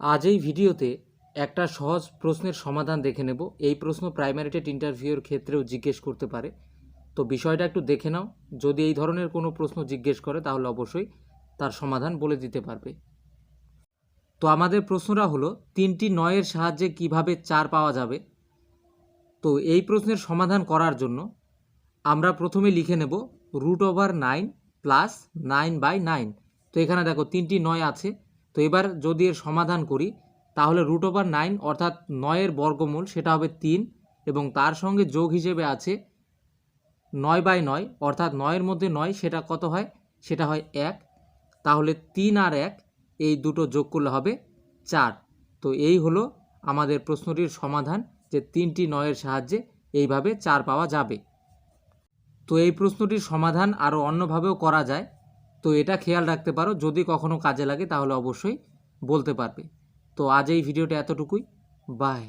আজ এই ভিডিওতে একটা সহজ প্রশ্নের সমাধান দেখে নেব। এই প্রশ্ন প্রাইমারি টেট ইন্টারভিউয়ের ক্ষেত্রেও জিজ্ঞেস করতে পারে। তো বিষয়টা একটু দেখে নাও। যদি এই ধরনের কোনো প্রশ্ন জিজ্ঞেস করে, তাহলে অবশ্যই তার সমাধান বলে দিতে পারবে। তো আমাদের প্রশ্নটা হলো, তিনটি নয়ের সাহায্যে কীভাবে চার পাওয়া যাবে? তো এই প্রশ্নের সমাধান করার জন্য আমরা প্রথমে লিখে নেব, root over nine plus nine by nine. তো এখানে দেখো, তিনটি নয় আছে। তো এবার যদি এর সমাধান করি, তাহলে রুট ওভার নাইন অর্থাৎ নয়ের বর্গমূল সেটা হবে তিন এবং তার সঙ্গে যোগ হিসেবে আছে নয় বাই নয় অর্থাৎ নয়ের মধ্যে নয় সেটা কত হয়? সেটা হয় এক। তাহলে তিন আর এক, এই দুটো যোগ করলে হবে চার। তো এই হলো আমাদের প্রশ্নটির সমাধান যে তিনটি নয়ের সাহায্যে এইভাবে চার পাওয়া যাবে। তো এই প্রশ্নটির সমাধান আরও অন্যভাবেও করা যায়। তো এটা খেয়াল রাখতে পারো, যদি কখনো কাজে লাগে তাহলে অবশ্যই বলতে পারবে। তো আজ এই ভিডিওটা এতটুকুই। বাই